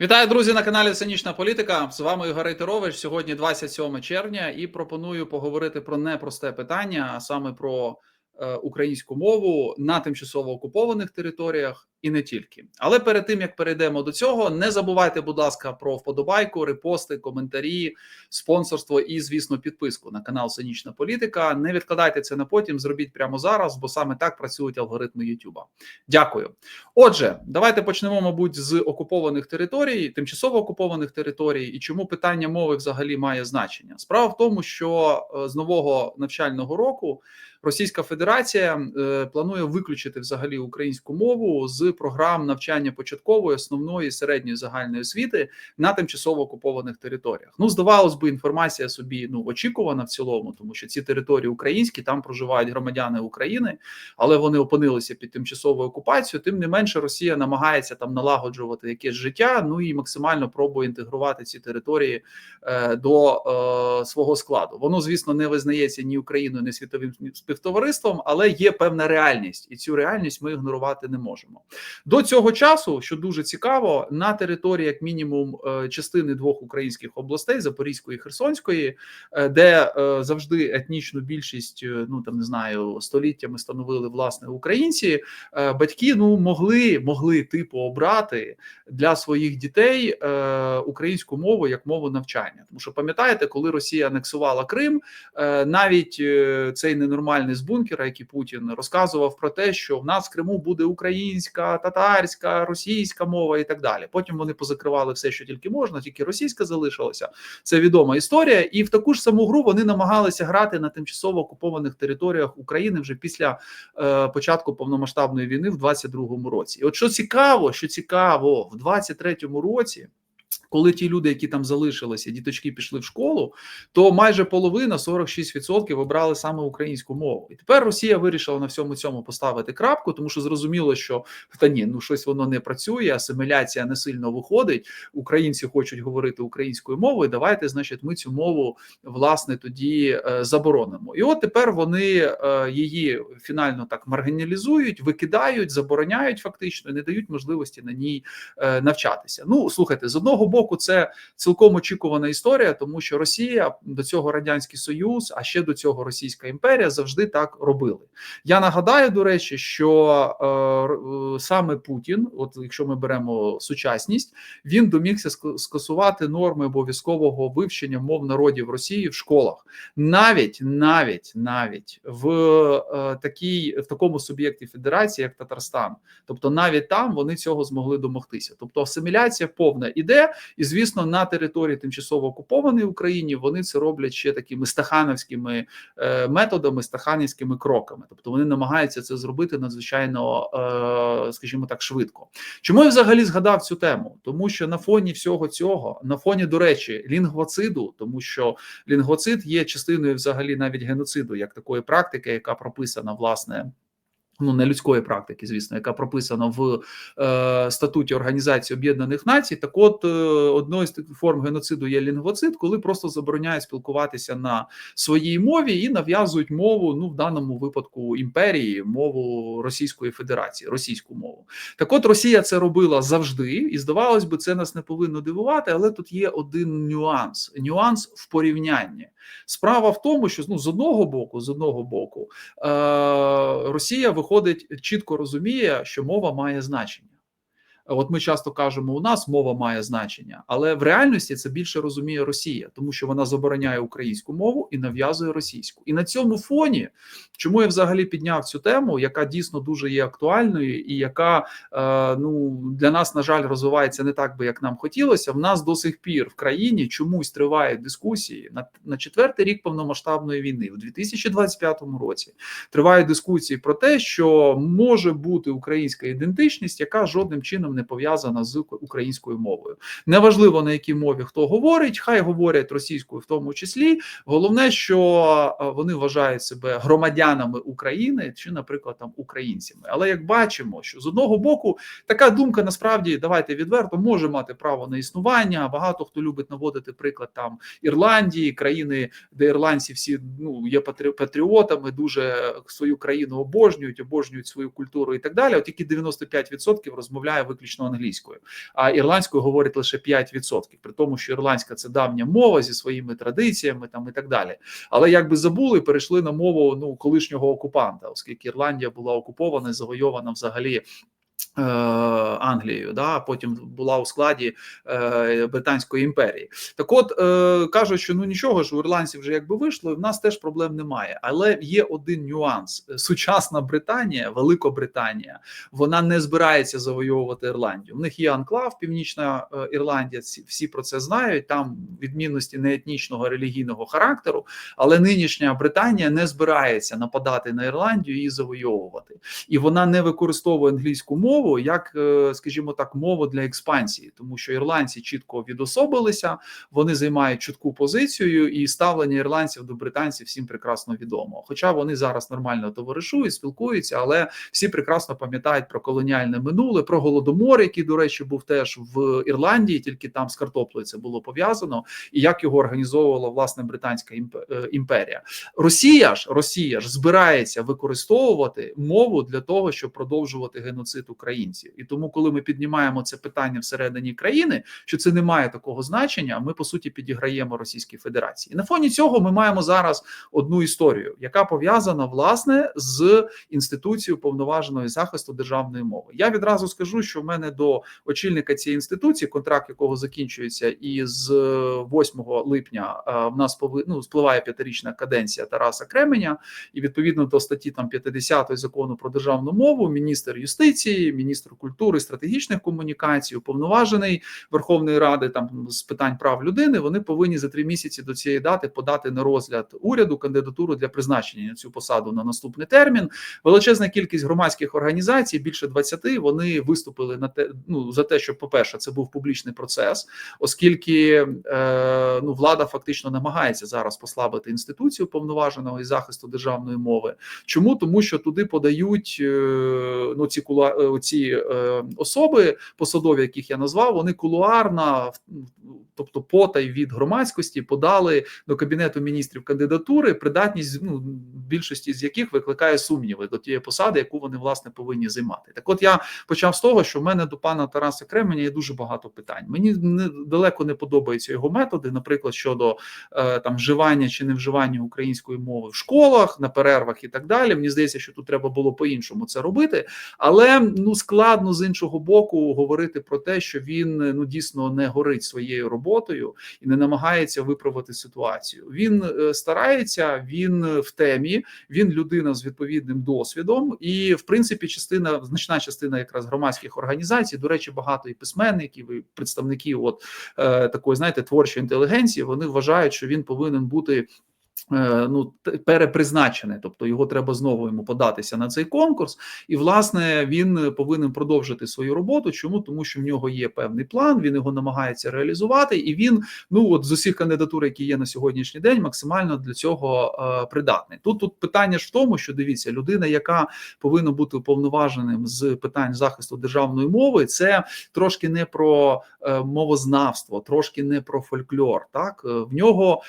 Вітаю, друзі, на каналі Цинічна Політика. З вами Ігор Рейтерович. Сьогодні 27 червня, і пропоную поговорити про непросте питання, а саме про е, українську мову на тимчасово окупованих територіях і не тільки. Але перед тим як перейдемо до цього, не забувайте, будь ласка, про вподобайку, репости, коментарі, спонсорство і, звісно, підписку на канал Цинічна Політика. Не відкладайте це на потім, зробіть прямо зараз, бо саме так працюють алгоритми Ютуба. Дякую. Отже, давайте почнемо, мабуть, з окупованих територій, тимчасово окупованих територій, і чому питання мови взагалі має значення. Справа в тому, що е, з нового навчального року Російська Федерація е, планує виключити взагалі українську мову з програм навчання початкової, основної середньої загальної освіти на тимчасово окупованих територіях. Ну, здавалось би, інформація собі ну очікувана в цілому, тому що ці території українські там проживають громадяни України, але вони опинилися під тимчасовою окупацією. Тим не менше, Росія намагається там налагоджувати якесь життя. Ну і максимально пробує інтегрувати ці території е, до е, свого складу. Воно, звісно, не визнається ні Україною, ні світовим співтовариством, але є певна реальність, і цю реальність ми ігнорувати не можемо. До цього часу, що дуже цікаво, на території, як мінімум, е, частини двох українських областей Запорізької і Херсонської, е, де е, завжди етнічну більшість, ну там не знаю, століттями становили власне українці, батьки ну могли могли типу обрати для своїх дітей українську мову як мову навчання. Тому що пам'ятаєте, коли Росія анексувала Крим, навіть цей ненормальний з бункера, який Путін розказував про те, що в нас в Криму буде українська, татарська, російська мова і так далі. Потім вони позакривали все, що тільки можна, тільки російська залишилася. Це відома історія, і в таку ж саму гру вони намагалися грати на тимчасово окупованих територіях України вже після е, початку повномасштабної війни в 22-му році. І от що цікаво, що цікаво, в 23-му році. Коли ті люди, які там залишилися, діточки пішли в школу, то майже половина 46% обрали саме українську мову. І тепер Росія вирішила на всьому цьому поставити крапку, тому що зрозуміло, що та ні, ну щось воно не працює, асиміляція не сильно виходить. Українці хочуть говорити українською мовою. Давайте, значить, ми цю мову власне тоді е, заборонимо. І от тепер вони е, її фінально так маргіналізують, викидають, забороняють фактично, не дають можливості на ній е, навчатися. Ну слухайте, з одного боку боку, це цілком очікувана історія, тому що Росія до цього радянський союз, а ще до цього Російська імперія завжди так робили. Я нагадаю, до речі, що е, саме Путін, от якщо ми беремо сучасність, він домігся скасувати норми обов'язкового вивчення мов народів Росії в школах, навіть навіть навіть в е, такій в такому суб'єкті федерації, як Татарстан, тобто навіть там вони цього змогли домогтися. Тобто асиміляція повна іде, і звісно, на території тимчасово окупованої Україні вони це роблять ще такими стахановськими е, методами, стаханівськими кроками. Тобто вони намагаються це зробити надзвичайно, е, скажімо так, швидко. Чому я взагалі згадав цю тему? Тому що на фоні всього цього, на фоні, до речі, лінгвоциду, тому що лінгвоцид є частиною взагалі навіть геноциду, як такої практики, яка прописана власне. Ну, не людської практики, звісно, яка прописана в е, статуті Організації Об'єднаних Націй. Так, от е, одною з форм геноциду є лінгвоцид, коли просто забороняють спілкуватися на своїй мові і нав'язують мову. Ну, в даному випадку імперії, мову Російської Федерації, російську мову. Так, от Росія це робила завжди, і здавалось би, це нас не повинно дивувати, але тут є один нюанс: нюанс в порівнянні. Справа в тому, що ну з одного боку, з одного боку, е, Росія виходить чітко розуміє, що мова має значення. От ми часто кажемо, у нас мова має значення, але в реальності це більше розуміє Росія, тому що вона забороняє українську мову і нав'язує російську. І на цьому фоні, чому я взагалі підняв цю тему, яка дійсно дуже є актуальною, і яка е, ну для нас на жаль розвивається не так би, як нам хотілося. В нас до сих пір в країні чомусь тривають дискусії на на четвертий рік повномасштабної війни, у 2025 році. Тривають дискусії про те, що може бути українська ідентичність, яка жодним чином не пов'язана з українською мовою. Неважливо на якій мові хто говорить, хай говорять російською, в тому числі. Головне, що вони вважають себе громадянами України чи, наприклад, там українцями. Але як бачимо, що з одного боку така думка насправді давайте відверто може мати право на існування. Багато хто любить наводити приклад там Ірландії, країни, де ірландці всі ну є патріотами, дуже свою країну обожнюють, обожнюють свою культуру і так далі. От тільки 95% розмовляє виключно виключно англійською, а ірландською говорять лише 5%, при тому, що ірландська це давня мова зі своїми традиціями там і так далі. Але якби забули, перейшли на мову ну колишнього окупанта, оскільки Ірландія була окупована і завойована взагалі. Е, Англією, да, потім була у складі е, Британської імперії. Так, от е, кажуть, що ну нічого ж у ірландців вже якби вийшло, і в нас теж проблем немає. Але є один нюанс: сучасна Британія, Великобританія, вона не збирається завойовувати Ірландію. В них є анклав, Північна е, Ірландія. Всі, про це знають. Там відмінності не етнічного релігійного характеру, але нинішня Британія не збирається нападати на Ірландію і завойовувати, і вона не використовує англійську мову як, е, скажімо так, мову для експансії, тому що ірландці чітко відособилися, вони займають чітку позицію, і ставлення ірландців до британців всім прекрасно відомо. Хоча вони зараз нормально товаришують, спілкуються, але всі прекрасно пам'ятають про колоніальне минуле, про голодомор, який, до речі, був теж в Ірландії, тільки там з картоплею це було пов'язано, і як його організовувала власне британська е, імперія. Росія ж Росія ж збирається використовувати мову для того, щоб продовжувати геноцид українців. І тому, коли ми піднімаємо це питання всередині країни, що це не має такого значення, ми по суті підіграємо Російській Федерації. І на фоні цього ми маємо зараз одну історію, яка пов'язана власне з інституцією повноваженої захисту державної мови. Я відразу скажу, що в мене до очільника цієї інституції, контракт якого закінчується, і з 8 липня в нас ну, спливає п'ятирічна каденція Тараса Кременя, і відповідно до статті там 50 закону про державну мову, міністр юстиції міністр культури, стратегічних комунікацій, уповноважений Верховної Ради там з питань прав людини. Вони повинні за три місяці до цієї дати подати на розгляд уряду кандидатуру для призначення на цю посаду на наступний термін. Величезна кількість громадських організацій, більше 20, вони виступили на те, ну за те, що, по перше, це був публічний процес, оскільки е, ну влада фактично намагається зараз послабити інституцію повноваженого і захисту державної мови. Чому тому, що туди подають е, ну ці кула ці е, особи посадові, яких я назвав, вони кулуарно, тобто потай від громадськості, подали до кабінету міністрів кандидатури, придатність ну, більшості з яких викликає сумніви до тієї посади, яку вони власне повинні займати. Так, от я почав з того, що в мене до пана Тараса Кременя є дуже багато питань. Мені далеко не подобаються його методи, наприклад, щодо е, там вживання чи не вживання української мови в школах на перервах і так далі. Мені здається, що тут треба було по іншому це робити, але ну складно з іншого боку говорити про те, що він ну дійсно не горить своєю роботою і не намагається виправити ситуацію. Він е, старається, він в темі, він людина з відповідним досвідом, і в принципі, частина значна частина якраз громадських організацій, до речі, багато і письменників, і представників, от е, такої знаєте, творчої інтелігенції, вони вважають, що він повинен бути. Е, ну, перепризначене, тобто його треба знову йому податися на цей конкурс, і власне він повинен продовжити свою роботу. Чому тому, що в нього є певний план, він його намагається реалізувати, і він ну от з усіх кандидатур, які є на сьогоднішній день, максимально для цього е, придатний. Тут тут питання ж в тому, що дивіться, людина, яка повинна бути уповноваженим з питань захисту державної мови, це трошки не про е, мовознавство, трошки не про фольклор. Так е, в нього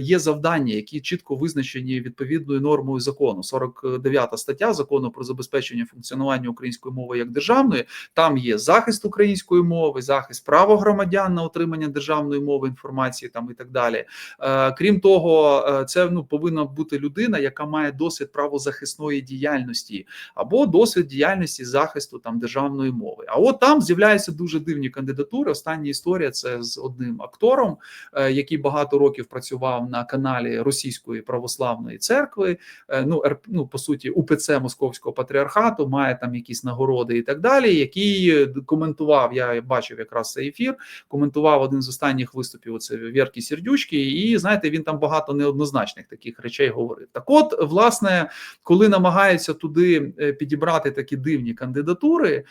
є завдання які чітко визначені відповідною нормою закону. 49 стаття закону про забезпечення функціонування української мови як державної. Там є захист української мови, захист права громадян на отримання державної мови інформації там і так далі. Е, крім того, е, це ну повинна бути людина, яка має досвід правозахисної діяльності або досвід діяльності захисту там державної мови. А от там з'являються дуже дивні кандидатури. Остання історія це з одним актором, е, який багато років працював на каналі Російської православної церкви, е, ну ну по суті, УПЦ Московського патріархату має там якісь нагороди і так далі. Який е, коментував, я бачив якраз цей ефір. Коментував один з останніх виступів. Оце Вірки Сердючки, і знаєте, він там багато неоднозначних таких речей говорив. Так, от, власне, коли намагаються туди е, підібрати такі дивні кандидатури,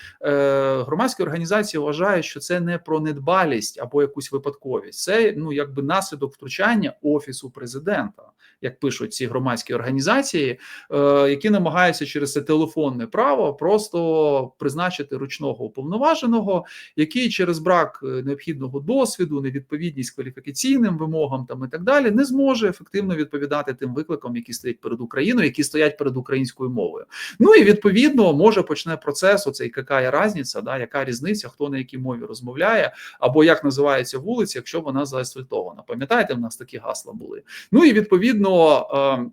громадські організації вважають, що це не про недбалість або якусь випадковість, це ну якби наслідок втручання офісу президента президента, як пишуть ці громадські організації, е, які намагаються через це телефонне право просто призначити ручного уповноваженого, який через брак е, необхідного досвіду, невідповідність кваліфікаційним вимогам там і так далі, не зможе ефективно відповідати тим викликам, які стоять перед Україною, які стоять перед українською мовою. Ну і відповідно може почне процес. Оцей яка різниця, да, яка різниця, хто на якій мові розмовляє, або як називається вулиця, якщо вона заасфальтована. Пам'ятаєте, в нас такі гасла були. Ну і відповідно.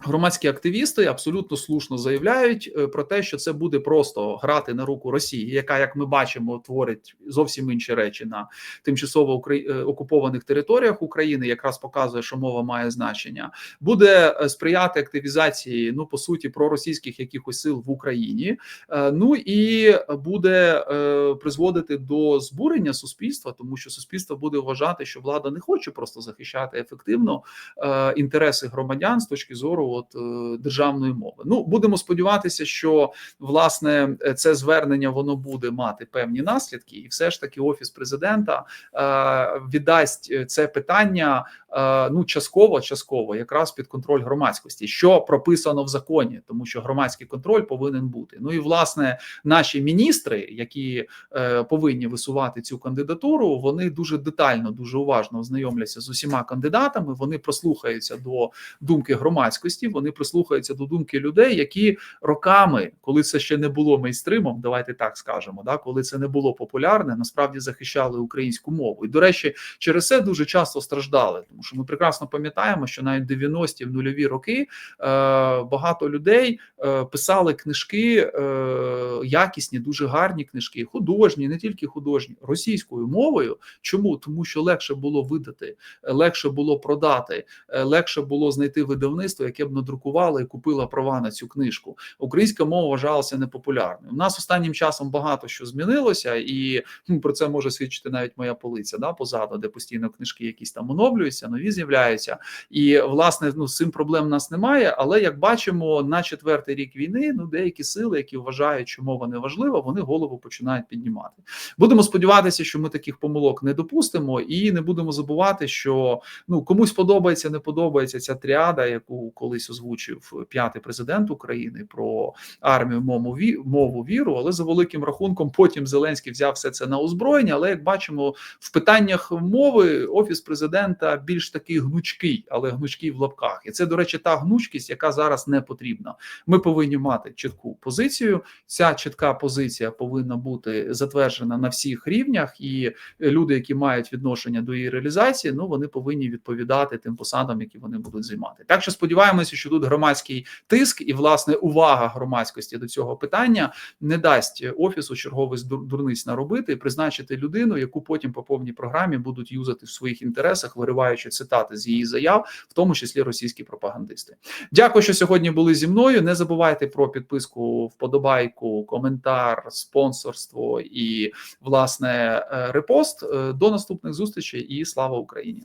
Громадські активісти абсолютно слушно заявляють е, про те, що це буде просто грати на руку Росії, яка, як ми бачимо, творить зовсім інші речі на тимчасово е, окупованих територіях України. Якраз показує, що мова має значення, буде е, сприяти активізації, ну по суті, проросійських якихось сил в Україні. Ну і буде призводити до збурення суспільства, тому що суспільство буде вважати, що влада не хоче просто захищати ефективно інтереси громадян з точки зору от е, державної мови. Ну будемо сподіватися, що власне це звернення воно буде мати певні наслідки, і все ж таки офіс президента е, віддасть це питання Е, ну частково, частково якраз під контроль громадськості, що прописано в законі, тому що громадський контроль повинен бути. Ну і власне наші міністри, які е, повинні висувати цю кандидатуру, вони дуже детально, дуже уважно ознайомляться з усіма кандидатами. Вони прослухаються до думки громадськості, вони прислухаються до думки людей, які роками, коли це ще не було мейстримом, давайте так скажемо, да коли це не було популярне, насправді захищали українську мову. І до речі, через це дуже часто страждали, тому що ми прекрасно пам'ятаємо, що навіть 90-ті в нульові роки е, багато людей е, писали книжки, е, якісні, дуже гарні книжки, художні, не тільки художні, російською мовою. Чому тому, що легше було видати, легше було продати, легше було знайти видавництво, б надрукувало і купило права на цю книжку. Українська мова вважалася непопулярною. У нас останнім часом багато що змінилося, і про це може свідчити навіть моя полиця да позаду, де постійно книжки якісь там оновлюються нові з'являються, і власне ну з цим проблем у нас немає. Але як бачимо, на четвертий рік війни ну деякі сили, які вважають, що мова не важлива, вони голову починають піднімати. Будемо сподіватися, що ми таких помилок не допустимо, і не будемо забувати, що ну комусь подобається, не подобається ця тріада, яку колись озвучив п'ятий президент України про армію мову мову віру. Але за великим рахунком, потім Зеленський взяв все це на озброєння. Але як бачимо, в питаннях мови офіс президента більш такий гнучкий, але гнучкий в лапках. І це, до речі, та гнучкість, яка зараз не потрібна. Ми повинні мати чітку позицію. Ця чітка позиція повинна бути затверджена на всіх рівнях, і люди, які мають відношення до її реалізації, ну вони повинні відповідати тим посадам, які вони будуть займати. Так що сподіваємося, що тут громадський тиск і власне увага громадськості до цього питання не дасть офісу черговий дурниць наробити і призначити людину, яку потім по повній програмі будуть юзати в своїх інтересах, вириваючи цитати з її заяв, в тому числі російські пропагандисти. Дякую, що сьогодні були зі мною. Не забувайте про підписку, вподобайку, коментар, спонсорство і власне е, репост. Е, до наступних зустрічей і слава Україні.